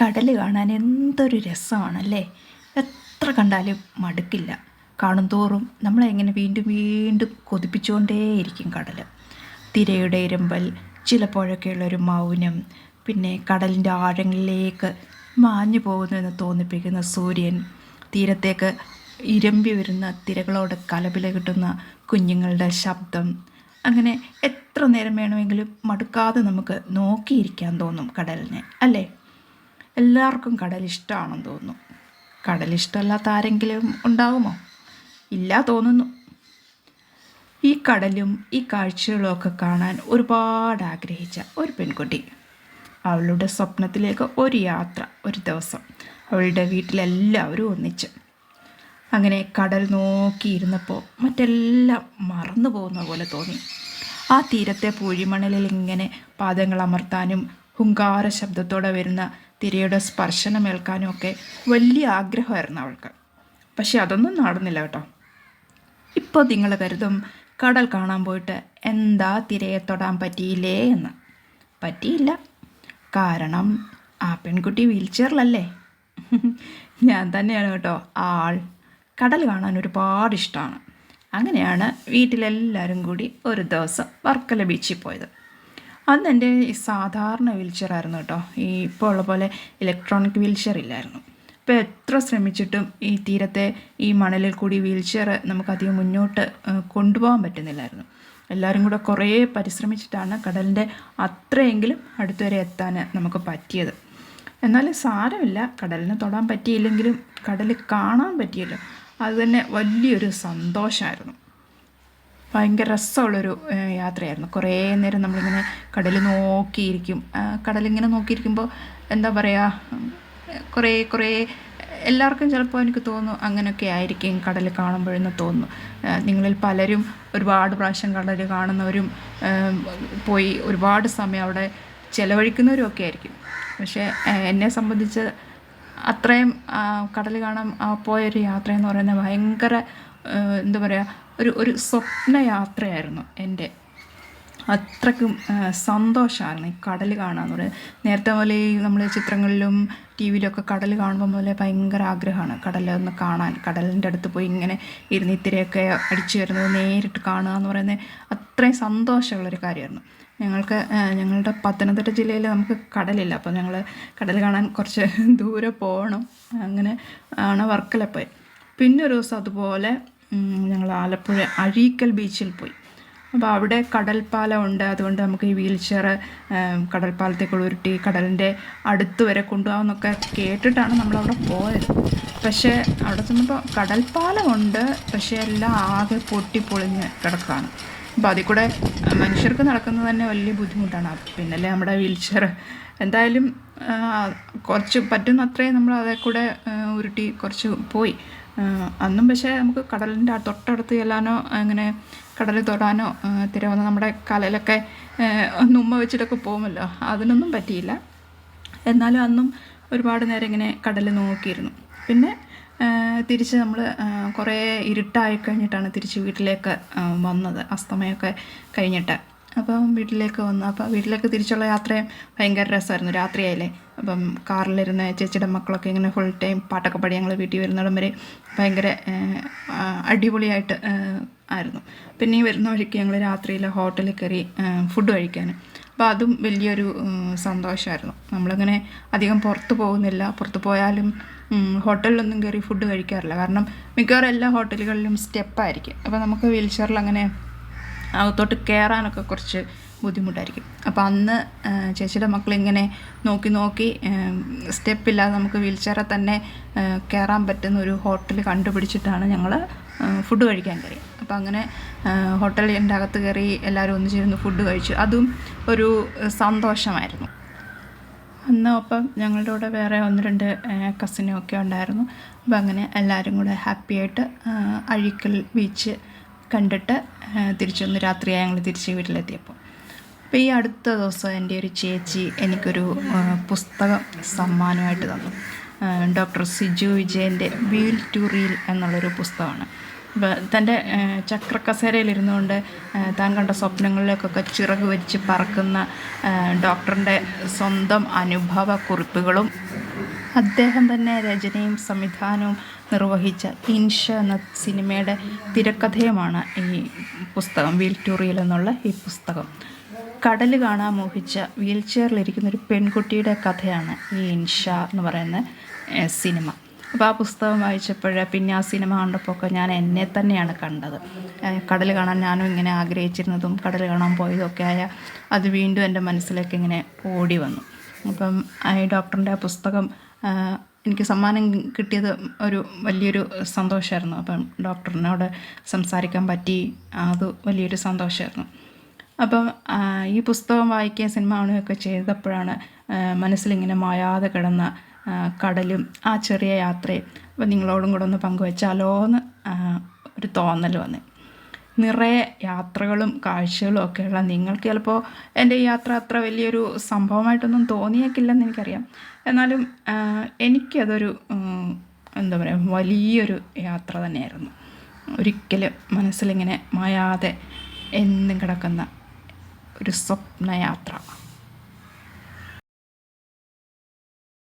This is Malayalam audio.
കടൽ കാണാൻ എന്തൊരു രസമാണല്ലേ? എത്ര കണ്ടാലും മടുക്കില്ല. കാണും തോറും നമ്മളെ എങ്ങനെ വീണ്ടും വീണ്ടും കൊതിപ്പിച്ചുകൊണ്ടേയിരിക്കും കടൽ തിരയുടെ ഇരമ്പൽ ചിലപ്പോഴൊക്കെയുള്ളൊരു മൗനം പിന്നെ കടലിന്റെ ആഴങ്ങളിലേക്ക് മാഞ്ഞു പോകുന്നു എന്ന് തോന്നിപ്പിക്കുന്ന സൂര്യൻ തീരത്തേക്ക് ഇരമ്പി വരുന്ന തിരകളോട് കലപില കിട്ടുന്ന കുഞ്ഞുങ്ങളുടെ ശബ്ദം. അങ്ങനെ എത്ര നേരം വേണമെങ്കിലും മടുക്കാതെ നമുക്ക് നോക്കിയിരിക്കാൻ തോന്നും കടലിനെ അല്ലേ? എല്ലാവർക്കും കടൽ ഇഷ്ടമാണെന്ന് തോന്നുന്നു. കടലിഷ്ടമല്ലാത്ത ആരെങ്കിലും ഉണ്ടാകുമോ ഇല്ല തോന്നുന്നു. ഈ കടലും ഈ കാഴ്ചകളും ഒക്കെ കാണാൻ ഒരുപാട് ആഗ്രഹിച്ച ഒരു പെൺകുട്ടി. അവളുടെ സ്വപ്നത്തിലേക്ക് ഒരു യാത്ര ഒരു ദിവസം. അവളുടെ വീട്ടിലെല്ലാവരും ഒന്നിച്ച്. അങ്ങനെ കടൽ നോക്കിയിരുന്നപ്പോൾ മറ്റെല്ലാം മറന്നു പോകുന്ന പോലെ തോന്നി. ആ തീരത്തെ പൂഴിമണലിൽ ഇങ്ങനെ പാദങ്ങൾ അമർത്താനും ഹുങ്കാര ശബ്ദത്തോടെ വരുന്ന തിരയുടെ സ്പർശനമേൽക്കാനും ഒക്കെ വലിയ ആഗ്രഹമായിരുന്നു അവൾക്ക്. പക്ഷെ അതൊന്നും നടന്നില്ല കേട്ടോ. ഇപ്പോൾ നിങ്ങൾ കരുതും കടൽ കാണാൻ പോയിട്ട് എന്താ തിരയെ തൊടാൻ പറ്റിയില്ലേ എന്ന്. പറ്റിയില്ല. കാരണം ആ പെൺകുട്ടി വീൽ ചെയറിലല്ലേ ഞാൻ തന്നെയാണ് കേട്ടോ ആൾ. കടൽ കാണാൻ ഒരുപാട് ഇഷ്ടമാണ്. അങ്ങനെയാണ് വീട്ടിലെല്ലാവരും കൂടി ഒരു ദിവസം വർക്കല ബീച്ചിൽ പോയത്. ഈ സാധാരണ വീൽചെയറായിരുന്നു കേട്ടോ. ഈ ഇപ്പോൾ ഉള്ള പോലെ ഇലക്ട്രോണിക് വീൽചെയർ ഇല്ലായിരുന്നു. ഇപ്പോൾ എത്ര ശ്രമിച്ചിട്ടും ഈ തീരത്തെ ഈ മണലിൽ കൂടി വീൽചെയർ നമുക്കധികം മുന്നോട്ട് കൊണ്ടുപോകാൻ പറ്റുന്നില്ലായിരുന്നു. എല്ലാവരും കൂടെ കുറേ പരിശ്രമിച്ചിട്ടാണ് കടലിന്റെ അത്രയെങ്കിലും അടുത്തുവരെ എത്താൻ നമുക്ക് പറ്റിയത്. എന്നാൽ സാരമില്ല. കടലിനെ തൊടാൻ പറ്റിയില്ലെങ്കിലും കടൽ കാണാൻ പറ്റിയല്ലോ. അതുതന്നെ വലിയൊരു സന്തോഷമായിരുന്നു. ഭയങ്കര രസമുള്ളൊരു യാത്രയായിരുന്നു. കുറേ നേരം നമ്മളിങ്ങനെ കടൽ നോക്കിയിരിക്കും. കടലിങ്ങനെ നോക്കിയിരിക്കുമ്പോൾ എന്താ പറയുക കുറേ കുറേ എല്ലാവർക്കും ചിലപ്പോൾ എനിക്ക് തോന്നുന്നു അങ്ങനെയൊക്കെ ആയിരിക്കും കടൽ കാണുമ്പോഴെന്ന് തോന്നുന്നു. നിങ്ങളിൽ പലരും ഒരുപാട് പ്രാവശ്യം കടൽ കാണുന്നവരും പോയി ഒരുപാട് സമയം അവിടെ ചിലവഴിക്കുന്നവരും ഒക്കെ ആയിരിക്കും. പക്ഷേ എന്നെ സംബന്ധിച്ച് അത്രയും കടൽ കാണാൻ പോയൊരു യാത്ര എന്ന് പറയുന്നത് ഭയങ്കര എന്താ പറയുക ഒരു ഒരു സ്വപ്ന യാത്രയായിരുന്നു എന്റെ അത്രക്കും സന്തോഷമായിരുന്നു ഈ കടൽ കാണാമെന്ന് പറയുന്നത്. നേരത്തെ പോലെ ഈ നമ്മൾ ചിത്രങ്ങളിലും ടി വിയിലൊക്കെ കടൽ കാണുമ്പോൾ പോലെ ഭയങ്കര ആഗ്രഹമാണ്. കടലൊന്ന് കാണാൻ കടലിന്റെ അടുത്ത് പോയി ഇങ്ങനെ ഇരുന്ന് ഇത്തിരിയൊക്കെ അടിച്ചു വരുന്നത് നേരിട്ട് കാണുക എന്ന് പറയുന്നത് അത്രയും സന്തോഷമുള്ളൊരു കാര്യമായിരുന്നു. ഞങ്ങൾക്ക് ഞങ്ങളുടെ പത്തനംതിട്ട ജില്ലയിൽ നമുക്ക് കടലില്ല. അപ്പോൾ ഞങ്ങൾ കടൽ കാണാൻ കുറച്ച് ദൂരെ പോകണം. അങ്ങനെ ആണ് വർക്കല പോയി പിന്നെ ഒരു ദിവസം അതുപോലെ ഞങ്ങൾ ആലപ്പുഴ അഴീക്കൽ ബീച്ചിൽ പോയി. അപ്പോൾ അവിടെ കടൽപ്പാലം ഉണ്ട്. അതുകൊണ്ട് നമുക്ക് ഈ വീൽ ചെയർ കടൽപ്പാലത്തേക്ക് ഉരുട്ടി കടലിന്റെ അടുത്ത് വരെ കൊണ്ടുപോകാമെന്നൊക്കെ കേട്ടിട്ടാണ് നമ്മളവിടെ പോയത്. പക്ഷേ അവിടെ ചെന്നപ്പോൾ കടൽപ്പാലമുണ്ട്. പക്ഷേ എല്ലാം ആകെ പൊട്ടിപ്പൊളിഞ്ഞ് കിടക്കുകയാണ്. അപ്പോൾ അതിൽ കൂടെ മനുഷ്യർക്ക് നടക്കുന്നത് തന്നെ വലിയ ബുദ്ധിമുട്ടാണ്. പിന്നല്ലേ നമ്മുടെ വീൽ ചെയർ എന്തായാലും കുറച്ച് കുറച്ച് പറ്റുന്നത്രയും നമ്മൾ അതേ കൂടെ ഉരുട്ടി കുറച്ച് പോയി. അന്നും പക്ഷേ നമുക്ക് കടലിന്റെ തൊട്ടടുത്ത് ചെല്ലാനോ അങ്ങനെ കടലിൽ തൊടാനോ തിര വന്ന് നമ്മുടെ കലയിലൊക്കെ ഉമ്മ വെച്ചിട്ടൊക്കെ പോകുമല്ലോ. അതിനൊന്നും പറ്റിയില്ല. എന്നാലും അന്നും ഒരുപാട് നേരം ഇങ്ങനെ കടൽ നോക്കിയിരുന്നു. പിന്നെ തിരിച്ച് നമ്മൾ കുറേ ഇരുട്ടായി കഴിഞ്ഞിട്ടാണ് തിരിച്ച് വീട്ടിലേക്ക് വന്നത്. അസ്തമയമൊക്കെ കഴിഞ്ഞിട്ട്. അപ്പം വീട്ടിലേക്ക് വന്നു. അപ്പോൾ വീട്ടിലേക്ക് തിരിച്ചുള്ള യാത്രയും ഭയങ്കര രസമായിരുന്നു. രാത്രിയായില്ലേ. അപ്പം കാറിലിരുന്ന് ചേച്ചിയുടെ മക്കളൊക്കെ ഇങ്ങനെ ഫുൾ ടൈം പാട്ടൊക്കെ പാടി ഞങ്ങൾ വീട്ടിൽ വരുന്നിടം വരെ ഭയങ്കര അടിപൊളിയായിട്ട് ആയിരുന്നു. പിന്നെ ഈ വരുന്ന വഴിക്ക് ഞങ്ങൾ രാത്രിയിൽ ഹോട്ടലിൽ കയറി ഫുഡ് കഴിക്കാൻ അപ്പോൾ അതും വലിയൊരു സന്തോഷമായിരുന്നു. നമ്മളങ്ങനെ അധികം പുറത്ത് പോകുന്നില്ല. പുറത്ത് പോയാലും ഹോട്ടലിലൊന്നും കയറി ഫുഡ് കഴിക്കാറില്ല. കാരണം മിക്കവാറും എല്ലാ ഹോട്ടലുകളിലും സ്റ്റെപ്പായിരിക്കും. അപ്പോൾ നമുക്ക് വീൽ ചെയറിൽ അങ്ങനെ അകത്തോട്ട് കയറാനൊക്കെ കുറച്ച് ബുദ്ധിമുട്ടായിരിക്കും. അപ്പോൾ അന്ന് ചേച്ചിയുടെ മക്കളിങ്ങനെ നോക്കി നോക്കി സ്റ്റെപ്പില്ലാതെ നമുക്ക് വീൽ ചെയറിൽ തന്നെ കയറാൻ പറ്റുന്ന ഒരു ഹോട്ടൽ കണ്ടുപിടിച്ചിട്ടാണ് ഞങ്ങൾ ഫുഡ് കഴിക്കാൻ കയറി. അപ്പോൾ അങ്ങനെ ഹോട്ടലിന്റെ അകത്ത് കയറി എല്ലാവരും ഒന്നിച്ചിരുന്ന് ഫുഡ് കഴിച്ചു. അതും ഒരു സന്തോഷമായിരുന്നു. അന്ന് ഒപ്പം ഞങ്ങളുടെ കൂടെ വേറെ ഒന്ന് രണ്ട് കസിനും ഒക്കെ ഉണ്ടായിരുന്നു. അപ്പോൾ അങ്ങനെ എല്ലാവരും കൂടെ ഹാപ്പിയായിട്ട് അഴീക്കൽ ബീച്ച് കണ്ടിട്ട് തിരിച്ചൊന്ന് രാത്രിയായി ഞങ്ങൾ തിരിച്ച് വീട്ടിലെത്തിയപ്പോൾ അപ്പോൾ ഈ അടുത്ത ദിവസം എന്റെ ഒരു ചേച്ചി എനിക്കൊരു പുസ്തകം സമ്മാനമായിട്ട് തന്നു. ഡോക്ടർ സിജു വിജയന്റെ വീൽ ടു റീൽ എന്നുള്ളൊരു പുസ്തകമാണ്. തന്റെ ചക്രക്കസേരയിലിരുന്നുകൊണ്ട് താൻ കണ്ട സ്വപ്നങ്ങളിലേക്കൊക്കെ ചിറക് വരിച്ച് പറക്കുന്ന ഡോക്ടറിന്റെ സ്വന്തം അനുഭവ കുറിപ്പുകളും അദ്ദേഹം തന്നെ രചനയും സംവിധാനവും നിർവഹിച്ച ഇൻഷ എന്ന സിനിമയുടെ തിരക്കഥയുമാണ് ഈ പുസ്തകം വീൽ ടു റീൽ എന്നുള്ള ഈ പുസ്തകം. കടൽ കാണാൻ മോഹിച്ച വീൽ ചെയറിലിരിക്കുന്ന ഒരു പെൺകുട്ടിയുടെ കഥയാണ് ഈ ഇൻഷ എന്ന് പറയുന്ന സിനിമ. അപ്പോൾ ആ പുസ്തകം വായിച്ചപ്പോൾ പിന്നെ ആ സിനിമ കണ്ടപ്പോൾ ഞാൻ എന്നെ തന്നെയാണ് കണ്ടത്. കടൽ കാണാൻ ഞാനും ഇങ്ങനെ ആഗ്രഹിച്ചിരുന്നതും കടൽ കാണാൻ പോയതൊക്കെ ആയ അത് വീണ്ടും എന്റെ മനസ്സിലേക്ക് ഇങ്ങനെ ഓടി വന്നു. അപ്പം ഈ ഡോക്ടറിന്റെ ആ പുസ്തകം എനിക്ക് സമ്മാനം കിട്ടിയത് ഒരു വലിയൊരു സന്തോഷമായിരുന്നു. അപ്പം ഡോക്ടറിനോട് സംസാരിക്കാൻ പറ്റി അത് വലിയൊരു സന്തോഷമായിരുന്നു. അപ്പം ഈ പുസ്തകം വായിക്കുക സിനിമ കാണുകയൊക്കെ ചെയ്തപ്പോഴാണ് മനസ്സിലിങ്ങനെ മായാതെ കിടന്ന കടലും ആ ചെറിയ യാത്രയും അപ്പോൾ നിങ്ങളോടും കൂടെ ഒന്ന് പങ്കുവെച്ചാലോ എന്ന് ഒരു തോന്നൽ വന്നു. നിറയെ യാത്രകളും കാഴ്ചകളും ഒക്കെയുള്ള നിങ്ങൾക്ക് ചിലപ്പോൾ എന്റെ ഈ യാത്ര അത്ര വലിയൊരു സംഭവമായിട്ടൊന്നും തോന്നിയേക്കില്ലെന്ന് എനിക്കറിയാം. എന്നാലും എനിക്കതൊരു എന്താ പറയുക വലിയൊരു യാത്ര തന്നെയായിരുന്നു. ഒരിക്കലും മനസ്സിലിങ്ങനെ മായാതെ എന്നും കിടക്കുന്ന ഒരു സ്വപ്നയാത്ര.